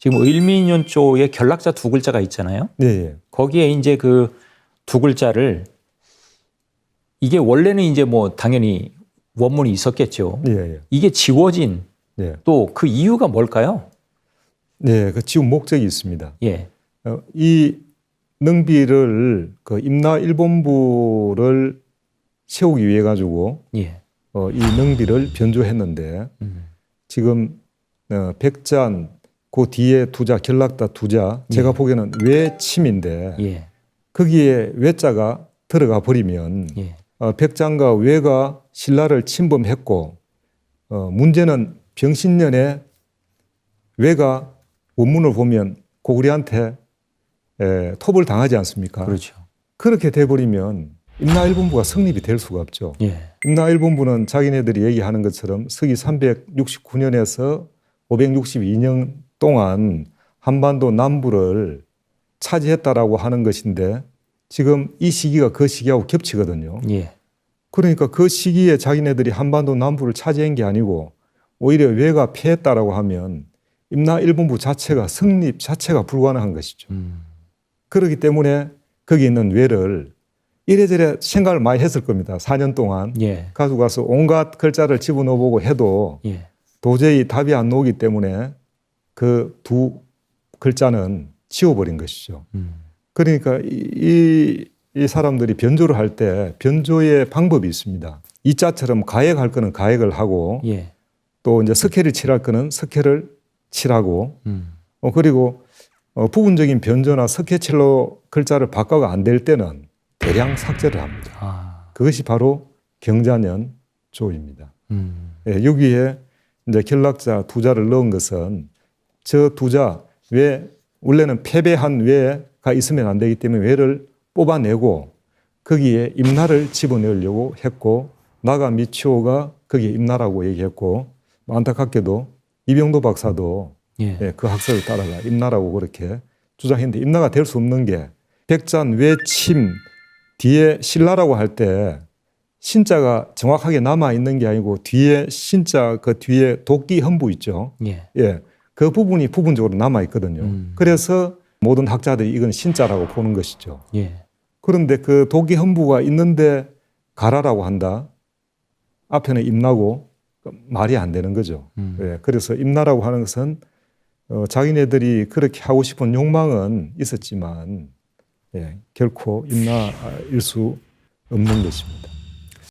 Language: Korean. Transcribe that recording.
지금 을민년 쪽에 결락자 두 글자가 있잖아요. 예, 예. 거기에 이제 그 두 글자를 이게 원래는 이제 뭐 당연히 원문이 있었겠죠. 예, 예. 이게 지워진 예. 또그 이유가 뭘까요? 네, 그 지금 목적이 있습니다. 예. 어, 이 능비를 그 임나 일본부를 세우기 위해 가지고 예. 어, 이 능비를 변조했는데 음. 지금 어, 백잔 그 뒤에 두자 결락다 두자 제가 보기에는 외침인데 예. 거기에 외자가 들어가 버리면 예. 어, 백장과 외가 신라를 침범했고 어, 문제는 병신년에 외가 원문을 보면 고구려한테 에, 톱을 당하지 않습니까? 그렇죠. 그렇게 돼버리면 임나일본부가 성립이 될 수가 없죠. 예. 임나일본부는 자기네들이 얘기하는 것처럼 서기 369년에서 562년 동안 한반도 남부를 차지했다라고 하는 것인데 지금 이 시기가 그 시기하고 겹치거든요. 예. 그러니까 그 시기에 자기네들이 한반도 남부를 차지한 게 아니고 오히려 외가 패했다라고 하면 임나 일본부 자체가 성립 자체가 불가능한 것이죠. 음. 그렇기 때문에 거기 있는 외를 이래저래 생각을 많이 했을 겁니다. 4년 동안 예. 가지고 가서 온갖 글자를 집어넣어 보고 해도 예. 도저히 답이 안 나오기 때문에 그 두 글자는 지워버린 것이죠. 음. 그러니까 이, 이, 이 사람들이 변조를 할 때 변조의 방법이 있습니다. 이 자처럼 가액할 거는 가액을 하고 예. 또 이제 석회를 칠할 거는 석회를 칠하고 음. 어, 그리고 어, 부분적인 변조나 석회칠로 글자를 바꿔가 안 될 때는 대량 삭제를 합니다. 아. 그것이 바로 경자년 조입니다. 음. 예, 여기에 이제 결락자 두 자를 넣은 것은 저 두자 왜 원래는 패배한 외가 있으면 안 되기 때문에 외를 뽑아내고 거기에 임나를 집어넣으려고 했고 나가 미치오가 거기에 임나라고 얘기했고 안타깝게도 이병도 박사도 예. 예, 그 학설을 따라가 임나라고 그렇게 주장했는데 임나가 될 수 없는 게 백잔 외침 뒤에 신라라고 할 때 신자가 정확하게 남아 있는 게 아니고 뒤에 신자 그 뒤에 도끼 헌부 있죠. 예. 예. 그 부분이 부분적으로 남아 있거든요. 음. 그래서 모든 학자들이 이건 신자라고 보는 것이죠. 예. 그런데 그 도끼 헌부가 있는데 가라라고 한다. 앞에는 임나고 말이 안 되는 거죠. 음. 예, 그래서 임나라고 하는 것은 어, 자기네들이 그렇게 하고 싶은 욕망은 있었지만 예, 결코 임나일 수 없는 것입니다.